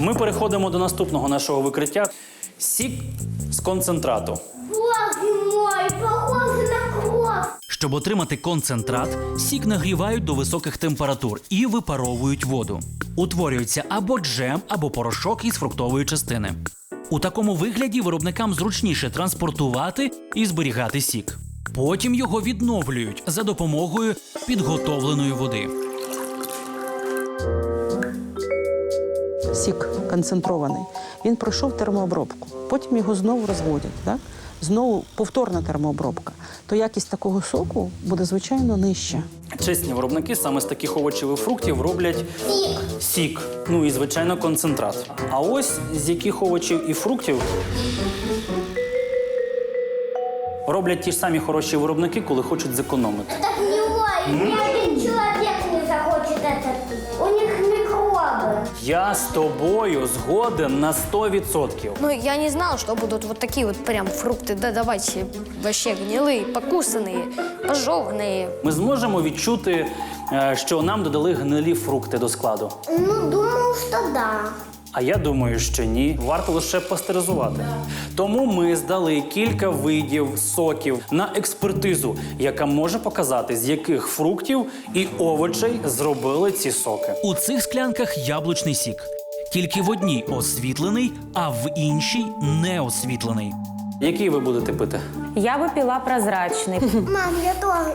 Ми переходимо до наступного нашого викриття: сік з концентрату. Боже мой, похоже на кровь. Щоб отримати концентрат, сік нагрівають до високих температур і випаровують воду. Утворюється або джем, або порошок із фруктової частини. У такому вигляді виробникам зручніше транспортувати і зберігати сік. Потім його відновлюють за допомогою підготовленої води. сік концентрований, він пройшов термообробку. Потім його знову розводять. Так? Знову повторна термообробка. То якість такого соку буде звичайно нижча. Чесні виробники саме з таких овочів і фруктів роблять Сік. сік, ну і звичайно концентрат. А ось з яких овочів і фруктів роблять ті ж самі хороші виробники, коли хочуть зекономити. Это гнилое. Ни один человек не захочет это пить. У них микробы. Я з тобою згоден на 100%. Ну, я не знала, что будут вот такие вот прям фрукты. Да давайте вообще гнилые, покусанные, пожеванные. Ми зможемо відчути, е, що нам додали гнилі фрукти до складу. Ну, думаю, что да. А я думаю, що ні. Варто лише пастеризувати. Тому ми здали кілька видів соків на експертизу, яка може показати, з яких фруктів і овочей зробили ці соки. У цих склянках яблучний сік. Тільки в одній освітлений, а в іншій неосвітлений. Який ви будете пити? Я бы пила прозрачный. Мам, я тоже.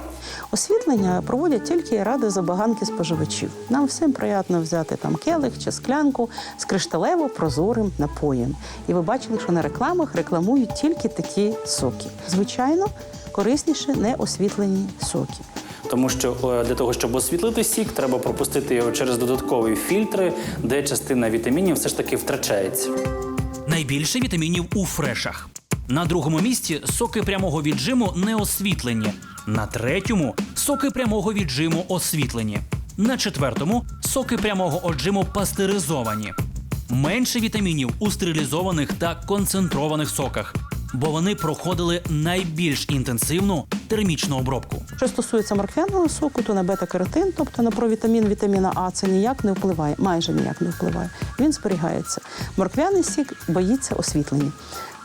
Освітлення проводять тільки ради забаганки споживачів. Нам всім приємно взяти там келих чи склянку з кришталево прозорим напоєм. І ви бачили, що на рекламах рекламують тільки такі соки. Звичайно, корисніше не освітлені соки. Тому що е, для того, щоб освітлити сік, треба пропустити його через додаткові фільтри, де частина вітамінів все ж таки втрачається. Найбільше вітамінів у фрешах. На другому місці соки прямого віджиму не освітлені. На третьому соки прямого віджиму освітлені. На четвертому соки прямого отжиму пастеризовані. Менше вітамінів у стерилізованих та концентрованих соках, бо вони проходили найбільш інтенсивну термічну обробку. Що стосується морквяного соку, то на бета-каротин, тобто на провітамін вітаміна А, це ніяк не впливає, майже ніяк не впливає. Він зберігається. Морквяний сік боїться освітлення,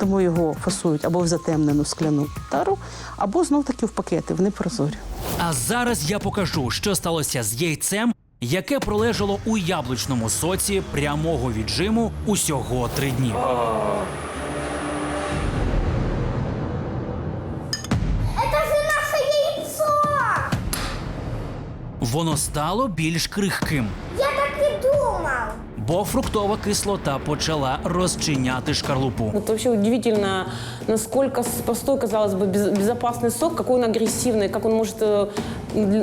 тому його фасують або в затемнену скляну тару, або знов таки в пакети, вони прозорі. А зараз я покажу, що сталося з яйцем, яке пролежало у яблучному соці прямого віджиму усього три дні. Воно стало більш крихким, Я так и думал. бо фруктова кислота почала розчиняти шкарлупу. Это вообще удивительно, насколько с- простой, казалось бы, без- безопасный сок, какой он агрессивный, как он может э,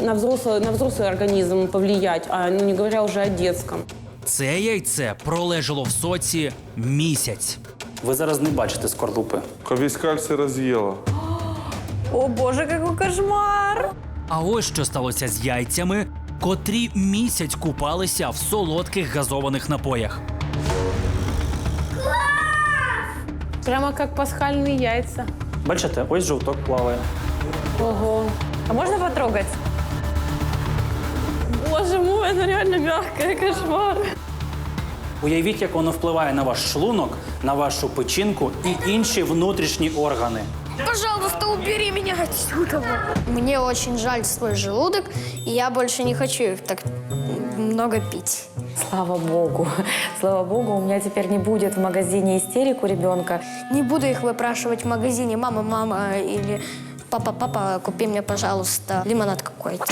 на взрослый, на взрослый организм повлиять, а ну, не говоря уже о детском. Це яйце пролежало в соці місяць. Ви зараз не бачите скорлупи. Весь кальций разъела. О боже, какой кошмар! А ось що сталося з яйцями, котрі місяць купалися в солодких газованих напоях. Прямо как пасхальные яйца. Бачите, ось жовток плаває. Ого. А можно потрогать? Боже мой, это реально мягкое, кошмар. Уявіть, як воно впливає на ваш шлунок, на вашу печінку і інші внутрішні органи. Пожалуйста, убери меня отсюда. Мне очень жаль свой желудок, и я больше не хочу так много пить. Слава богу. Слава богу, у меня теперь не будет в магазине истерик у ребенка. Не буду их выпрашивать в магазине. Мама, мама или папа, папа, купи мне, пожалуйста, лимонад какой-то.